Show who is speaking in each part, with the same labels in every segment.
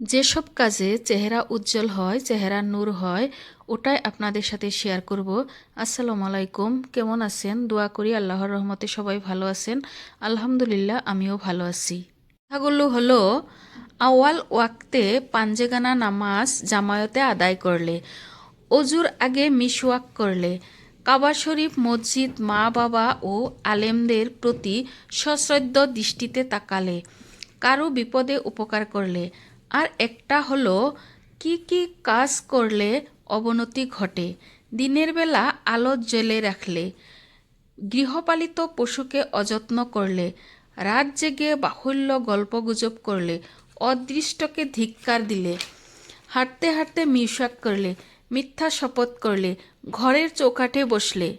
Speaker 1: যেসব কাজে চেহারা উজ্জ্বল হয়, চেহারা নূর হয়, ওটাই আপনাদের সাথে শেয়ার করব। আসসালামু আলাইকুম, কেমন আছেন? দোয়া করি আল্লাহর রহমতে সবাই ভালো আছেন। আলহামদুলিল্লাহ, আমিও ভালো আছি। কথাগুলো হলো, আওয়াল ওয়াক্তে পাঞ্জেগানা নামাজ জামায়তে আদায় করলে অজুর আগে মিসওয়াক করলে, কাবা শরীফ, মসজিদ, মা বাবা ও আলেমদের প্রতি সশ্রদ্ধ দৃষ্টিতে তাকালে, কারও বিপদে উপকার করলে আর একটা হলো, কি কি কাজ করলে অবনতি ঘটে? দিনের বেলা আলো জ্বেলে রাখলে, গৃহপালিত পশুকে অযত্ন করলে, রাত জেগে বাহুল্য গল্পগুজব করলে, অদৃষ্টকে ধিক্কার দিলে, হাঁটতে হাঁটতে মিউসাক করলে, মিথ্যা শপথ করলে, ঘরের চৌকাঠে বসলে,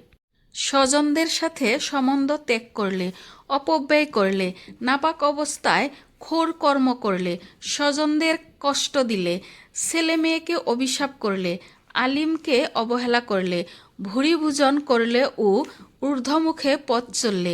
Speaker 1: স্বজনদের সাথে সম্বন্ধ ত্যাগ করলে, অপব্যয় করলে, নাপাক অবস্থায় খোর কর্ম করলে, স্বজনদের কষ্ট দিলে, ছেলে মেয়েকে অভিশাপ করলে, আলিমকে অবহেলা করলে, ভুরি ভোজন করলে ও ঊর্ধ্বমুখে পথ চললে,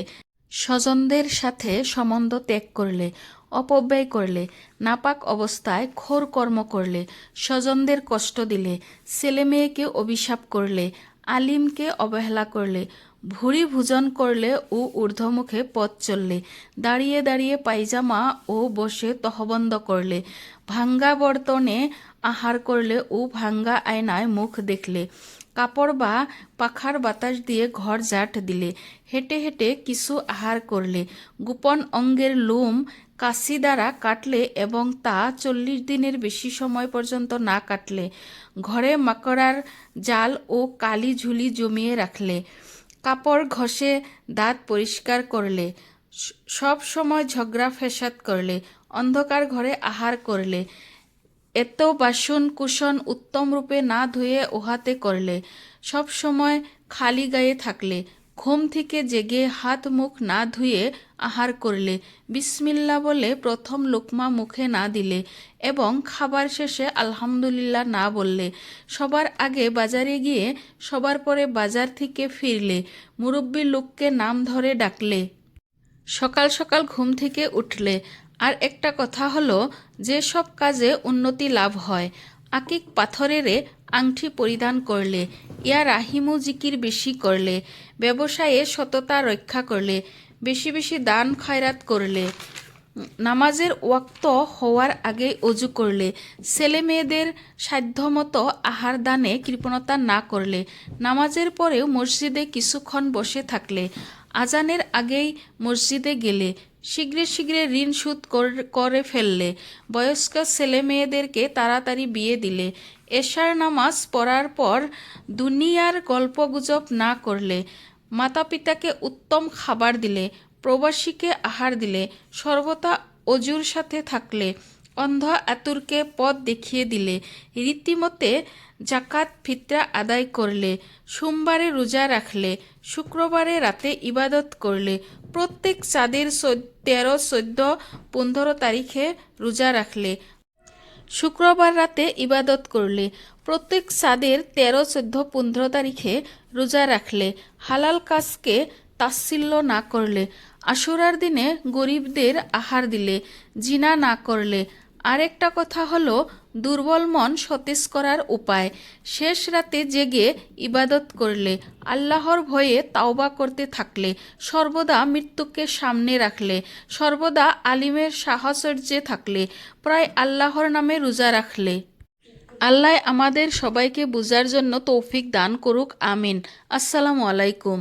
Speaker 1: স্বজনদের সাথে সম্বন্ধ ত্যাগ করলে, অপব্যয় করলে, নাপাক অবস্থায় খোর কর্ম করলে, স্বজনদের কষ্ট দিলে, ছেলে মেয়েকে অভিশাপ করলে আলিমকে অবহেলা করলে, ভুরি ভোজন করলে ও ঊর্ধ্বমুখে পথ চললে, দাঁড়িয়ে দাঁড়িয়ে পায়জামা ও বসে তহবন্ধ করলে, ভাঙ্গা বর্তনে আহার করলে ও ভাঙ্গা আয়নায় মুখ দেখলে কাপড় বা পাখার বাতাস দিয়ে ঘর জাট দিলে। হেঁটে হেঁটে কিছু আহার করলে। গোপন অঙ্গের লোম কাশি দ্বারা কাটলে এবং তা চল্লিশ দিনের বেশি সময় পর্যন্ত না কাটলে। ঘরে মাকড়ার জাল ও কালি ঝুলি জমিয়ে রাখলে। কাপড় ঘষে দাঁত পরিষ্কার করলে। সব সময় ঝগড়া ফেসাদ করলে। অন্ধকার ঘরে আহার করলে। এত বাসন কুসন উত্তম রূপে না ধুয়ে ওহাতে করলে, সব সময় খালি গায়ে থাকলে, ঘুম থেকে জেগে হাত মুখ না ধুয়ে আহার করলে, বিসমিল্লা বলে প্রথম লোকমা মুখে না দিলে এবং খাবার শেষে আলহামদুলিল্লাহ না বললে, সবার আগে বাজারে গিয়ে সবার পরে বাজার থেকে ফিরলে, মুরব্বী লোককে নাম ধরে ডাকলে, সকাল সকাল ঘুম থেকে উঠলে আর একটা কথা হলো, যে সব কাজে উন্নতি লাভ হয়। আকিক পাথরেরে আংটি পরিধান করলে, ইয়া রাহিমু জিকির বেশি করলে, ব্যবসায়ে সততা রক্ষা করলে, বেশি বেশি দান খয়রাত করলে, নামাজের ওয়াক্ত হওয়ার আগেই অজু করলে ছেলে মেয়েদের সাধ্যমতো আহার দানে কৃপণতা না করলে, নামাজের পরেও মসজিদে কিছুক্ষণ বসে থাকলে, আজানের আগেই মসজিদে গেলে শীঘ্রে শীঘ্রে ঋণ শোধ কর- ফেললে। বয়স্ক ছেলে মেয়েদেরকে তাড়াতাড়ি বিয়ে দিলে। এশার নামাজ পড়ার পর দুনিয়ার গল্পগুজব না করলে। মাতা পিতাকে উত্তম খাবার দিলে, প্রবাসীকে আহার দিলে, সর্বদা অজুর সাথে থাকলে। অন্ধ আতুরকে পথ দেখিয়ে দিলে। রীতিমতে জাকাত ফিতরা আদায় করলে, সোমবারে রোজা রাখলে, শুক্রবারে রাতে ইবাদত করলে, প্রত্যেক চাঁদের তেরো, চোদ্দ, পনেরো তারিখে রোজা রাখলে, শুক্রবার রাতে ইবাদত করলে, প্রত্যেক চাঁদের তেরো, চোদ্দ, পনেরো তারিখে রোজা রাখলে, হালাল কাজকে তাচ্ছিল্য না করলে, আশুরার দিনে গরিবদের আহার দিলে, জিনা না করলে আরেকটা কথা হলো, দুর্বল মন সতেজ করার উপায়। শেষ রাতে জেগে ইবাদত করলে, আল্লাহর ভয়ে তাওবা করতে থাকলে, সর্বদা মৃত্যুকে সামনে রাখলে, সর্বদা আলিমের সাহচর্যে থাকলে, প্রায় আল্লাহর নামে রোজা রাখলে। আল্লাহ আমাদের সবাইকে বুঝার জন্য তৌফিক দান করুক, আমিন। আসসালামু আলাইকুম।